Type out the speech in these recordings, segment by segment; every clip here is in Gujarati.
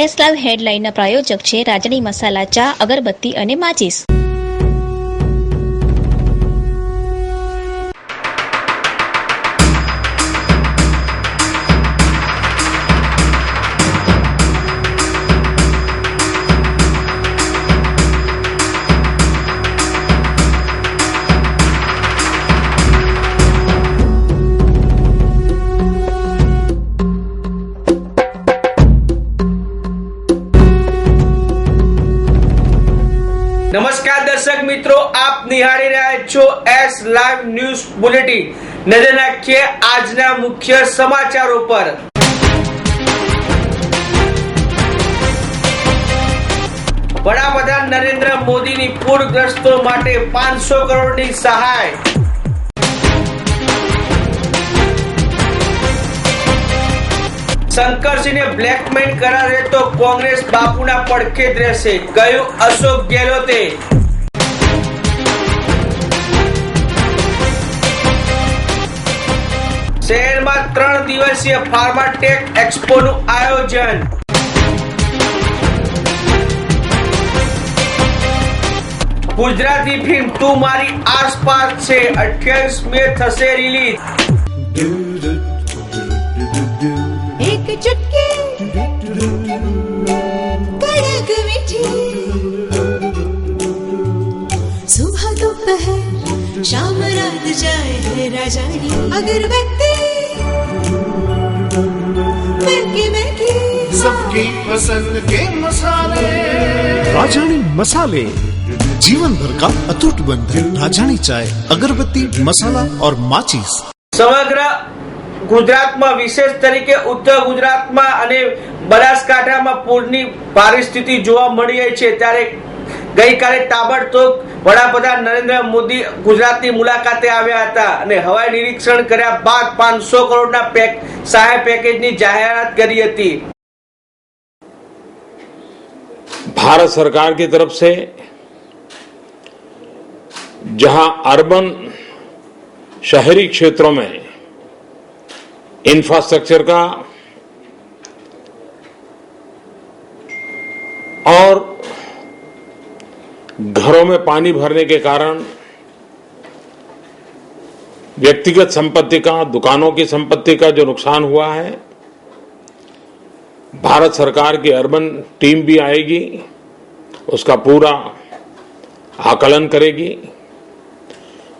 એસ લાઈવ હેડલાઇનના પ્રાયોજક છે. રાજની મસાલા ચા અગરબત્તી અને માચીસ. નમસ્કાર દર્શક મિત્રો, આપ નિહાળી રહ્યા છો એસ લાઈવ ન્યૂઝ બુલેટિન નજર નાખીએ આજના મુખ્ય સમાચારો પર. વડાપ્રધાન નરેન્દ્ર મોદીની પૂરગ્રસ્તો માટે પાંચસો કરોડની સહાય. શંકરસિંહને બ્લેકમેલ કરાવે તો કોંગ્રેસ બાપુના પડખે જ રહેશે. કહ્યું અશોક ગેહલોતે. શહેરમાં ત્રણ દિવસીય ફાર્માટેક એક્સપોનું આયોજન. ગુજરાતી ફિલ્મ તું મારી આસપાસ છે. અઠ્યાવીસ મે થશે રિલીઝ. राजानी अगरबत्ती बनके बैठी सबकी पसंद के मसाले राजानी मसाले जीवन भर का अटूट बंधन राजानी चाय अगरबत्ती मसाला और माचिस સમગ્ર ગુજરાતમાં વિશેષ તરીકે ઉત્તર ગુજરાતમાં અને બનાસકાંઠામાં પૂરની પરિસ્થિતિ જોવા મળી રહી છે ત્યારે ગઈકાલે તાબડતોબ વડાપ્રધાન નરેન્દ્ર મોદી ગુજરાતની મુલાકાતે આવ્યા હતા અને હવાઈ નિરીક્ષણ કર્યા બાદ પાંચસો કરોડના પેક સહાય પેકેજની જાહેરાત કરી હતી भारत सरकार की तरफ से जहां अर्बन शहरी क्षेत्रों में इंफ्रास्ट्रक्चर का और घरों में पानी भरने के कारण व्यक्तिगत संपत्ति का, दुकानों की संपत्ति का जो नुकसान हुआ है, भारत सरकार की अर्बन टीम भी आएगी, उसका पूरा आकलन करेगी।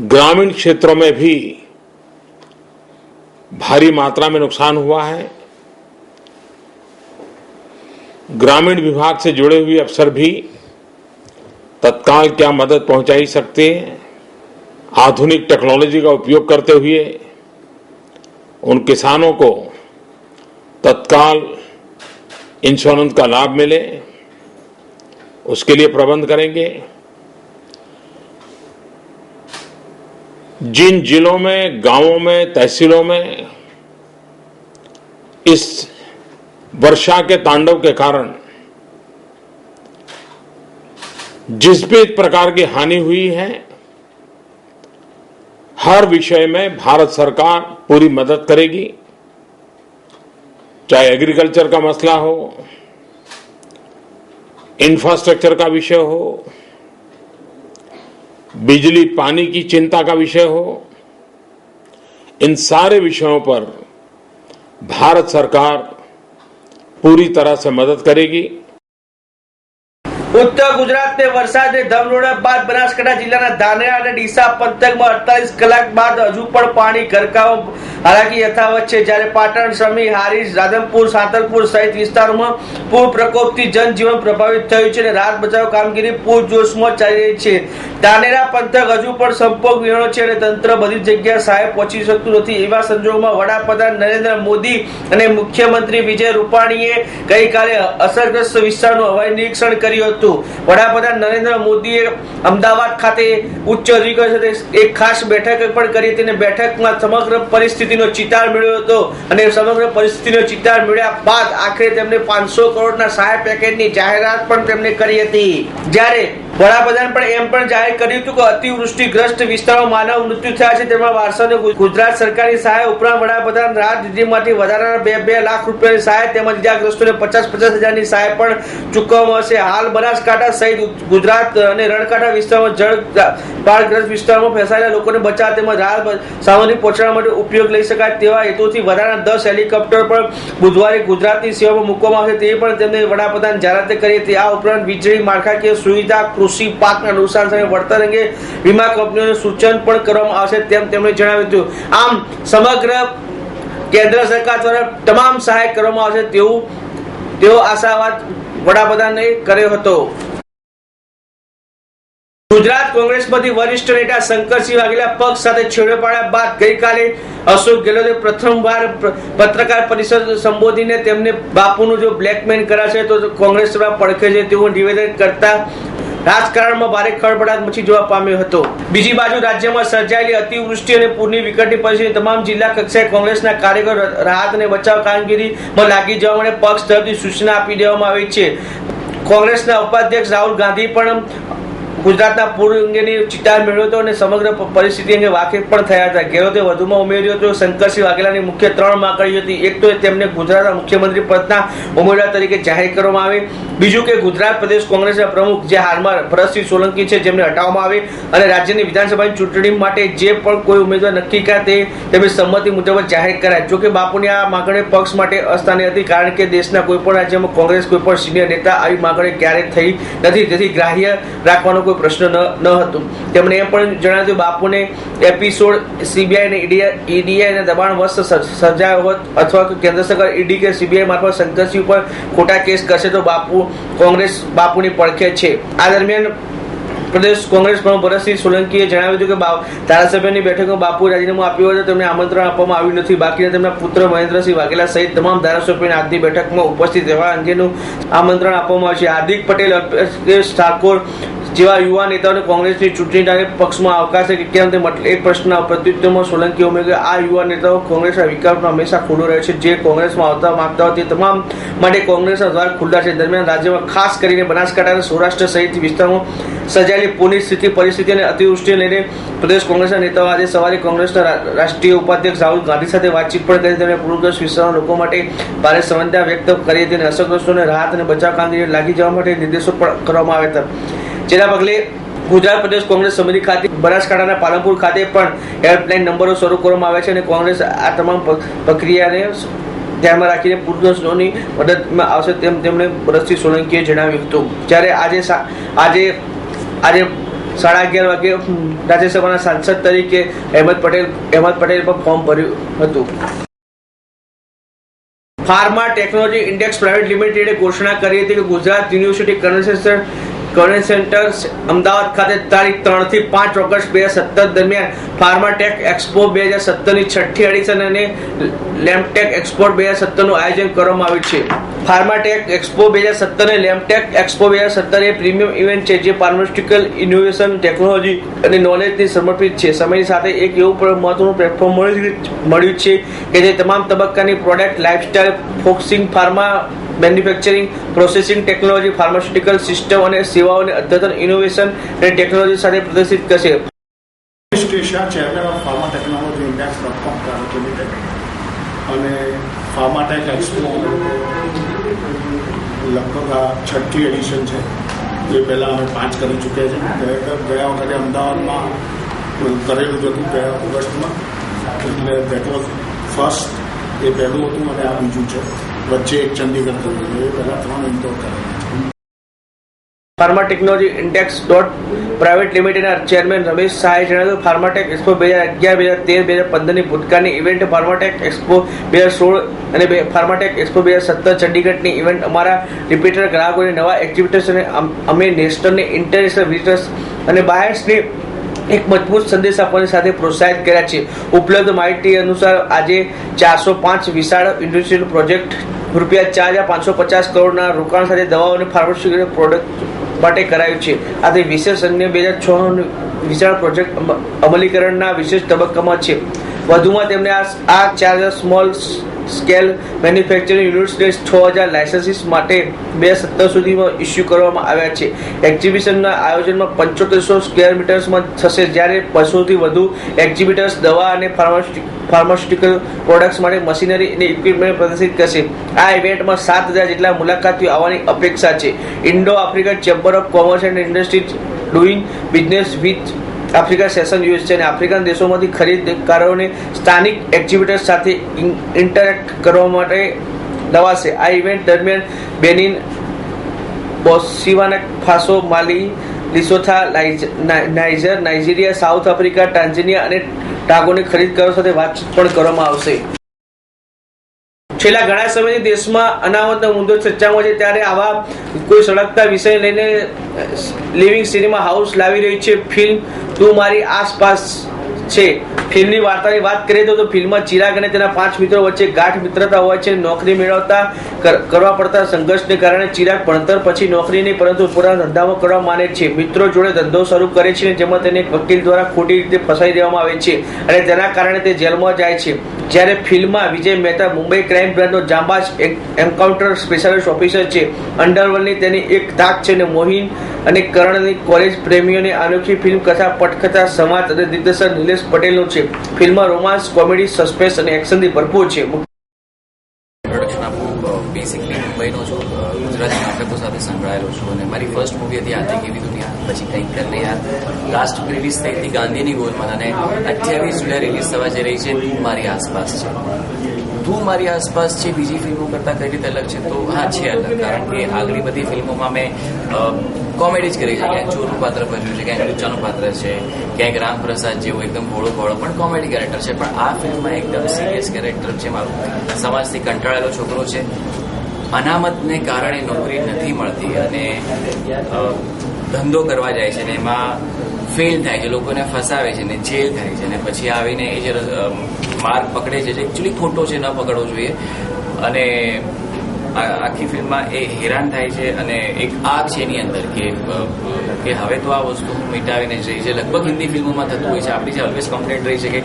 ग्रामीण क्षेत्रों में भी भारी मात्रा में नुकसान हुआ है। ग्रामीण विभाग से जुड़े हुए अफसर भी तत्काल क्या मदद पहुंचाई सकते हैं? आधुनिक टेक्नोलॉजी का उपयोग करते हुए उन किसानों को तत्काल इंश्योरेंस का लाभ मिले, उसके लिए प्रबंध करेंगे। जिन जिलों में, गाँवों में, तहसीलों में इस वर्षा के तांडव के कारण जिस भी प्रकार की हानि हुई है, हर विषय में भारत सरकार पूरी मदद करेगी। चाहे एग्रीकल्चर का मसला हो इंफ्रास्ट्रक्चर का विषय हो, बिजली, पानी की चिंता का विषय हो, इन सारे विषयों पर भारत सरकार पूरी तरह से मदद करेगी। ઉત્તર ગુજરાતને વરસાદે ધમરોડા બાદ બનાસકાંઠા જિલ્લાના ધાનેરા અને ડીસા પંથકમાં અડતાલીસ કલાક બાદ હજુ પણ પાણી ગરકાવ હાલાકી યથાવત છે. જ્યારે પાટણ, સમી, હારીજ, રાધનપુર, સાંતલપુર સહિત વિસ્તારોમાં પૂર પ્રકોપથી જનજીવન પ્રભાવિત થયું છે અને રાહત બચાવ કામગીરી પૂરજોશમાં ચાલી રહી છે. ધાનેરા પંથક હજુ પણ સંપર્ક વિહોણો છે અને તંત્ર બધી જગ્યાએ સહાય પહોંચી શકતું નથી. એવા સંજોગોમાં વડાપ્રધાન નરેન્દ્ર મોદી અને મુખ્યમંત્રી વિજય રૂપાણીએ ગઈકાલે અસરગ્રસ્ત વિસ્તારનું હવાઈ નિરીક્ષણ કર્યું હતું. વડાપ્રધાન નરેન્દ્ર મોદીએ અમદાવાદ ખાતે ઉચ્ચ અધિકારી સાથે એક ખાસ બેઠક પણ કરી હતી અને બેઠકમાં સમગ્ર પરિસ્થિતિનો ચિતાર મેળવ્યો હતો. અને સમગ્ર પરિસ્થિતિનો ચિતાર મેળવ્યા બાદ આખરે તેમને પાંચસો કરોડના સહાય પેકેજની જાહેરાત પણ તેમણે કરી હતી. જ્યારે વડાપ્રધાન પણ એમ પણ જાહેર કર્યું હતું કે અતિવૃષ્ટિગ્રસ્ત વિસ્તારો માનવ મૃત્યુ થયા છે. તેમાં વારસાને ગુજરાત સરકારની સહાય ઉપરાંત વડાપ્રધાન રાહત નિધિમાંથી વધારાના બે બે લાખ રૂપિયાની સહાય તેમજ ઇજાગ્રસ્તોને પચાસ પચાસ હજારની સહાય પણ ચૂકવવામાં આવશે. હાલ બનાસકાંઠા સહિત ગુજરાત અને રણકાંઠા વિસ્તારમાં જળ બાળગ્રસ્ત વિસ્તારમાં ફસાયેલા લોકોને બચાવ તેમજ રાહત સામગ્રી પહોંચાડવા માટે ઉપયોગ લઈ શકાય તેવા હેતુથી વધારાના દસ હેલિકોપ્ટર પણ બુધવારે ગુજરાતની સેવામાં મૂકવામાં આવશે. તે પણ તેમને વડાપ્રધાન જાહેરાત કરી હતી. આ ઉપરાંત વીજળી, માળખાકીય સુવિધા કૃષિ પાકના નુકસાન સામે વળતર અંગે વીમા કંપનીઓને સૂચન પણ કરવામાં આવશે તેમ તેમણે જણાવ્યું હતું. આમ, સમગ્ર કેન્દ્ર સરકાર દ્વારા તમામ સહાય કરવામાં આવશે તેવું તેવો આશાવાદ વડાપ્રધાને કર્યો હતો. ગુજરાત કોંગ્રેસમાંથી વરિષ્ઠ નેતા શંકરસિંહ વાઘેલા પક્ષ સાથે છેડો પાડ્યા બાદ ગઈકાલે અશોક ગેહલોતે પ્રથમવાર પ્ર- પત્રકાર પરિષદ સંબોધીને તેમને બાપુનું જો બ્લેકમેલ કરાશે તો કોંગ્રેસ દ્વારા પડખે છે તેવું નિવેદન કરતા રાજકારણમાં ભારે ખળભળાટ મચી જોવા પામ્યો હતો. બીજી બાજુ રાજ્યમાં સર્જાયેલી અતિવૃષ્ટિ અને પૂરની વિકટની પરિસ્થિતિ તમામ જિલ્લા કક્ષાએ કોંગ્રેસના કાર્યકરો રાહત અને બચાવ કામગીરીમાં લાગી જવા માટે પક્ષ તરફથી સૂચના આપી દેવામાં આવી છે. કોંગ્રેસના ઉપાધ્યક્ષ રાહુલ ગાંધી પણ ગુજરાતના પૂર અંગેની ચિતાર મેળવ્યો હતો અને સમગ્ર પરિસ્થિતિ અંગે વાકેફ પણ થયા હતા. ગેહલોતે વધુમાં ઉમેર્યું હતું, શંકરસિંહ વાઘેલાની મુખ્ય ત્રણ માંગણીઓ હતી. એક તો તેમને ગુજરાતના મુખ્યમંત્રી પદના ઉમેદવાર તરીકે જાહેર કરવામાં આવે. બીજું કે ગુજરાત પ્રદેશ કોંગ્રેસના પ્રમુખ જે હાલમાં ભરતસિંહ સોલંકી છે, જેમને હટાવવામાં આવે અને રાજ્યની વિધાનસભાની ચૂંટણી માટે જે પણ કોઈ ઉમેદવાર નક્કી કરે તે તેમની સંમતિ મુજબ જાહેર કરાય. જોકે બાપુની આ માંગણી પક્ષ માટે અસ્થાની હતી, કારણ કે દેશના કોઈપણ રાજ્યમાં કોંગ્રેસ કોઈ પણ સિનિયર નેતા આવી માંગણી ક્યારેય થઈ નથી. તેથી ગ્રાહ્ય રાખવાનો કોઈ પ્રશ્ન ન હતું. તેમણે એમ પણ જણાવ્યું બાપુને એપિસોડ સીબીઆઈ અને ઈડીઆઈ ના દબાણ વસ્ત સર્જાયો હોત અથવા કેન્દ્ર સરકાર ઈડી કે સીબીઆઈ મારફત શંકરસિંહ ઉપર ખોટા કેસ કરશે તો બાપુ, કોંગ્રેસ બાપુની પડખે છે. આ દરમિયાન પ્રદેશ કોંગ્રેસ પ્રમુખ ભરતસિંહ સોલંકીએ જણાવ્યું હતું કે ધારાસભ્યની બેઠકમાં બાપુ રાજીનામું આપ્યું હતું, તેમને આમંત્રણ આપવામાં આવ્યું નથી. બાકીના તેમના પુત્ર મહેન્દ્રસિંહ વાઘેલા સહિત તમામ ધારાસભ્યોને આજની બેઠકમાં ઉપસ્થિત રહેવા અંગેનું આમંત્રણ આપવામાં આવ્યું છે. હાર્દિક પટેલ, અલ્પેશ ઠાકોર જેવા યુવા નેતાઓને કોંગ્રેસની ચૂંટણી તારીખ પક્ષમાં આવકાશે કે કેમ તે મતલબ એક પ્રશ્નના પ્રત્યુત્તરમાં સોલંકી ઉમેર્યું આ યુવા નેતાઓ કોંગ્રેસના વિકલ્પમાં હંમેશા ખુલ્લો રહે છે. જે કોંગ્રેસમાં આવતા માંગતા હોય તે તમામ માટે કોંગ્રેસના દ્વાર ખુલ્લા છે. દરમિયાન રાજ્યમાં ખાસ કરીને બનાસકાંઠા અને સૌરાષ્ટ્ર સહિત વિસ્તારમાં સર્જાયેલી પૂરની સ્થિતિ, પરિસ્થિતિ અને અતિવૃષ્ટિને લઈને પ્રદેશ કોંગ્રેસના નેતાઓ આજે સવારે કોંગ્રેસના રાષ્ટ્રીય ઉપાધ્યક્ષ રાહુલ ગાંધી સાથે વાતચીત પણ કરી. તેમણે પૂરગ્રસ્ત વિસ્તારના લોકો માટે ભારે સંવેદના વ્યક્ત કરી હતી અને અસરગ્રસ્તોને રાહત અને બચાવ કામગીરી લાગી જવા માટે નિર્દેશો પણ કરવામાં આવ્યા હતા. જેના પગલે ગુજરાત પ્રદેશ કોંગ્રેસ સમિતિ ખાતે, બનાસકાંઠાના પાલનપુર ખાતે પણ હેલ્પલાઇન નંબરો શરૂ કરવામાં આવ્યા છે અને કોંગ્રેસ આ તમામ પ્રક્રિયાને ધ્યાનમાં રાખીને પૂરગ્રસ્તોની મદદમાં આવશે તેમ તેમણે ભરતસિંહ સોલંકીએ જણાવ્યું હતું. જ્યારે આજે આજે આજે સાડા અગિયાર વાગે રાજ્યસભાના સાંસદ તરીકે અહેમદ પટેલ અહેમદ પટેલ પણ ફોર્મ ભર્યું હતું. ફાર્મા ટેકનોલોજી ઇન્ડેક્સ પ્રાઇવેટ લિમિટેડે ઘોષણા કરી હતી કે Gujarat university convention convention centre Ahmedabad ખાતે તારીખ ત્રણથી પાંચ ઓગસ્ટ બે હજાર સત્તર દરમિયાન ફાર્માટેક એક્સપો બે હજાર સત્તરની છઠ્ઠી એડિશન અને લેમ્પટેક એક્સપોર્ટ બે હજાર સત્તરનું આયોજન કરવામાં આવ્યું છે. ફાર્માટેક એક્સપો બે હજાર સત્તર અને લેમ્પટેક એક્સપો બે હજાર સત્તર એ પ્રીમિયમ ઇવેન્ટ છે જે ફાર્માસ્યુટિકલ ઇનોવેશન, ટેકનોલોજી અને નોલેજથી સમર્પિત છે. સમયની સાથે એક એવું પણ મહત્વનું પ્લેટફોર્મ મળ્યું છે કે જે તમામ તબક્કાની product lifestyle focusing pharma manufacturing processing technology pharmaceutical system અને સેવાઓને અદ્યતન ઇનોવેશન અને ટેકનોલોજી સાથે પ્રદર્શિત કરશે. Chairman of pharma technology index dot com private limited expo લગભગ આ છઠ્ઠી એડિશન છે. જે પહેલાં અમે પાંચ કરી ચૂક્યા છે. ગયા વખતે અમદાવાદમાં કરેલું હતું ગયા ઓગસ્ટમાં. એટલે દેટ વોઝ ફર્સ્ટ એ પહેલું હતું અને આ બીજું છે. વચ્ચે એક ચંદીગઢ કર્યું એ પહેલાં ત્રણ Indore pharma technology index dot private લિમિટેડના ચેરમેન રમેશ શાહે જણાવ્યું ફાર્માટેક એક્સપો બે હજાર અગિયાર, બે હજાર તેર, બે હજાર પંદરની ભૂતકાળની ઇવેન્ટ ફાર્માટેક એક્સપો બે હજાર સોળ અને બે ફાર્માટેક એક્સપો બે હજાર સત્તર ચંડીગઢની ઇવેન્ટ અમારા રિપીટર ગ્રાહકોને નવા એક્ઝિબિટર્સ અને અમે નેશનલ અને ઇન્ટરનેશનલ વિઝિટર્સ અને બાયર્સને એક મજબૂત સંદેશ આપવાની સાથે પ્રોત્સાહિત કર્યા છે ઉપલબ્ધ માહિતી અનુસાર આજે ચારસો પાંચ વિશાળ ઇન્ડસ્ટ્રીયલ પ્રોજેક્ટ રૂપિયા ચાર હજાર પાંચસો પચાસ કરોડના રોકાણ સાથે દવાઓ અને ફાર્માસ્યુટિકલ પ્રોડક્ટ માટે કરાયું છે. આથી વિશેષ અન્ય બે હજાર છ વિશાળ પ્રોજેક્ટ અમલીકરણના વિશેષ તબક્કામાં છે. વધુમાં તેમણે આ આ ચાર સ્મોલ સ્કેલ મેન્યુફેક્ચરિંગ યુનિટ્સને છ હજાર લાયસન્સીસ માટે બે સત્તર સુધીમાં ઇસ્યુ કરવામાં આવ્યા છે. એક્ઝિબિશનના આયોજનમાં પંચોતેરસો સ્ક્વેર મીટર્સમાં થશે. જ્યારે બસોથી વધુ એક્ઝિબિટર્સ દવા અને ફાર્માસ્યુટિકલ પ્રોડક્ટ્સ માટે મશીનરી અને ઇક્વિપમેન્ટ પ્રદર્શિત કરશે. આ ઇવેન્ટમાં સાત હજાર જેટલા મુલાકાતીઓ આવવાની અપેક્ષા છે. Indo African chamber of commerce and industries doing business with Africa session છે અને આફ્રિકન દેશોમાંથી ખરીદકારોને સ્થાનિક એક્ઝિબિટર્સ સાથે ઇન્ટરેક્ટ કરવા માટે દવાશે આ ઇવેન્ટ દરમિયાન Benin બોસિવાના Faso, Mali, Lesotho Niger, Nigeria, South Africa, Tanzania અને ટાગોની ખરીદકારો સાથે વાતચીત પણ કરવામાં આવશે. છેલ્લા ઘણા સમયથી દેશમાં અનામતનો મુદ્દો ચર્ચામાં છે, ત્યારે આવા કોઈ સળગતા વિષય લઈને લિવિંગ સિનેમા હાઉસ લાવી રહી છે ફિલ્મ. તું મારી આસપાસ છે. ફિલ્મની વાર્તાની વાત કરીએ તો ફિલ્મમાં ચિરાગ અને તેના પાંચ મિત્રો વચ્ચે ગાઢ મિત્રતા હોય છે. નોકરી મેળવતા કરવા પડતા સંઘર્ષને કારણે ચિરાગ ભણતર પછી નોકરી નહીં, પરંતુ પૂરા ધંધામાં કરવા માને છે. મિત્રો જોડે ધંધો શરૂ કરે છે જેમાં તેને વકીલ દ્વારા ખોટી રીતે ફસાઈ દેવામાં આવે છે અને તેના કારણે તે જેલમાં જાય છે. જ્યારે ફિલ્મમાં વિજય મહેતા મુંબઈ ક્રાઇમ બ્રાન્ચનો જાંબાજ એન્કાઉન્ટર સ્પેશિયાલિસ્ટ ઓફિસર છે. અંડરવર્લ્ડની તેની એક તાક છે અને મોહિન અને કરણની કોલેજ પ્રેમીઓની અનોખી ફિલ્મ કથા પટકથા સમાજ અને દિગ્દર્શક નિલેશ પટેલનું છે. ફિલ્મમાં રોમાન્સ, કોમેડી, સસ્પેન્સ અને એક્શનથી ભરપૂર છે. પ્રોડક્શન આપું બેસિકલી મુંબઈનો છું. ગુજરાતી નાટકો સાથે સંકળાયેલો છું અને મારી ફર્સ્ટ મૂવી હતી આથી કેવી દુનિયા પછી કંઈક કરને યાર લાસ્ટ રિલીઝ થઈ હતી ગાંધીની ગોલમાં અને અઠ્યાવીસ જુલાઈ રિલીઝ થવા જઈ રહી છે મારી આસપાસ છે. તું મારી આસપાસ છે બીજી ફિલ્મો કરતાં કઈ રીતે અલગ છે, તો હા, છે અલગ. કારણ કે આગળ બધી ફિલ્મોમાં મેં કોમેડી જ કરી છે. ક્યાંક ચોરનું પાત્ર ભજવ્યું છે, ક્યાંક લુચ્ચાનું પાત્ર છે, ક્યાંક રામપ્રસાદ જેવો એકદમ ભોળો ભોળો પણ કોમેડી કેરેક્ટર છે. પણ આ ફિલ્મમાં એકદમ સિરિયસ કેરેક્ટર છે મારું. સમાજથી કંટાળેલો છોકરો છે. અનામતને કારણે નોકરી નથી મળતી અને ધંધો કરવા જાય છે ને એમાં ફેલ થાય છે, લોકોને ફસાવે છે ને જેલ થાય છે ને પછી આવીને એ જે માર્ગ પકડે છે, જે ખોટો છે, ન પકડવો જોઈએ. અને આખી ફિલ્મમાં એ હેરાન થાય છે અને એક આગ છે એની અંદર કે કે હવે તો આ વસ્તુ મિટાવીને જઈ છે. લગભગ હિન્દી ફિલ્મોમાં થતું હોય છે. આપણી જે ઓલવેઝ કમ્પ્લેન્ટ રહી છે કે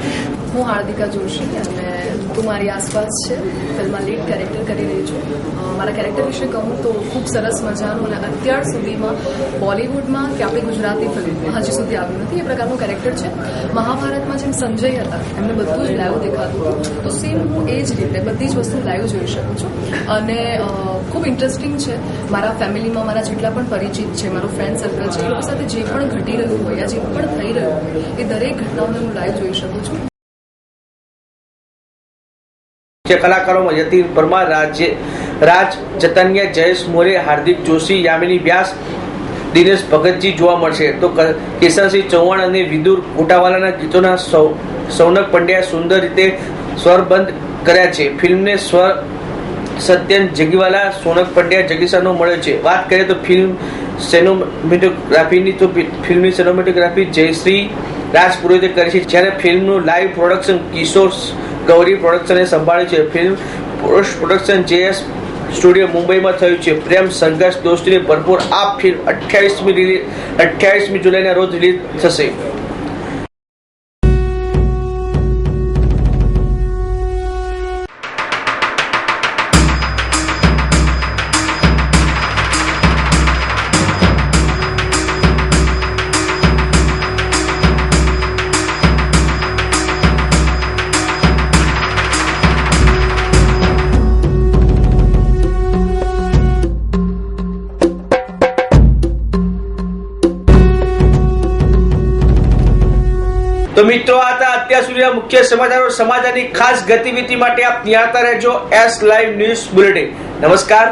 હું હાર્દિકા જોશી અને તું મારી આસપાસ છે. ફિલ્મમાં લીડ કેરેક્ટર કરી રહી છું. મારા કેરેક્ટર વિશે કહું તો ખૂબ સરસ મજાનું અને અત્યાર સુધીમાં બોલિવૂડમાં કે આપણી ગુજરાતી ફિલ્મ હજી સુધી આવ્યું નથી. એ પ્રકારનું કેરેક્ટર છે. મહાભારતમાં જેમ સંજય હતા, એમને બધું જ લાઈવ દેખાતું હતું. તો સેમ હું એ જ રીતે બધી જ વસ્તુ લાઈવ જોઈ શકું છું. અને ખૂબ ઇન્ટરેસ્ટિંગ છે. મારા ફેમિલીમાં મારા જેટલા પણ પરિચિત છે, મારું ફ્રેન્ડ સર્કલ છે, એ સાથે જે પણ ઘટી રહ્યું હોય જે પણ થઈ રહ્યું હોય, એ દરેક ઘટનાઓને હું લાઈવ જોઈ શકું છું. કલાકારોમાં યતીન પરમાર રાજ્ય, રાજ ચતન્યા, જયેશ મોરે, હાર્દિક જોશી, યામિની વ્યાસ, દિનેશ ભગતજી જોવા મળશે. તો ક- કેસરસિંહ ચૌહાણ અને વિદુર કોટાવાલાના ગીતોના સૌ- સૌનક પંડ્યા સુંદર રીતે સ્વરબંધ કર્યા છે. ફિલ્મને સ્વર સત્યન જગીવાલા, સોનક પંડ્યા જગીસાનો મળ્યો છે. વાત કરીએ તો ફિલ્મ સેનોમેટોગ્રાફીની તો ફિલ્મની સેનોમેટોગ્રાફી જયશ્રી રાજ પુરોહિતે કરી છે, જ્યારે ફિલ્મનું લાઈવ પ્રોડક્શન કિશોર ગૌરી પ્રોડક્શને સંભાળ્યું છે. ફિલ્મ પ્રોડક્શન જેએસ સ્ટુડિયો મુંબઈમાં થયું છે. પ્રેમ સંઘર્ષ દોસ્તીને ભરપૂર આ ફિલ્મ અઠ્યાવીસમી રિલીઝ અઠ્યાવીસમી જુલાઈના રોજ રિલીઝ થશે. તો મિત્રો, આ હતા અત્યાર સુધીના મુખ્ય સમાચારો. સમાચારની ખાસ ગતિવિધિ માટે આપ નિહાળતા રહેજો એસ લાઈવ ન્યૂઝ બુલેટિન નમસ્કાર.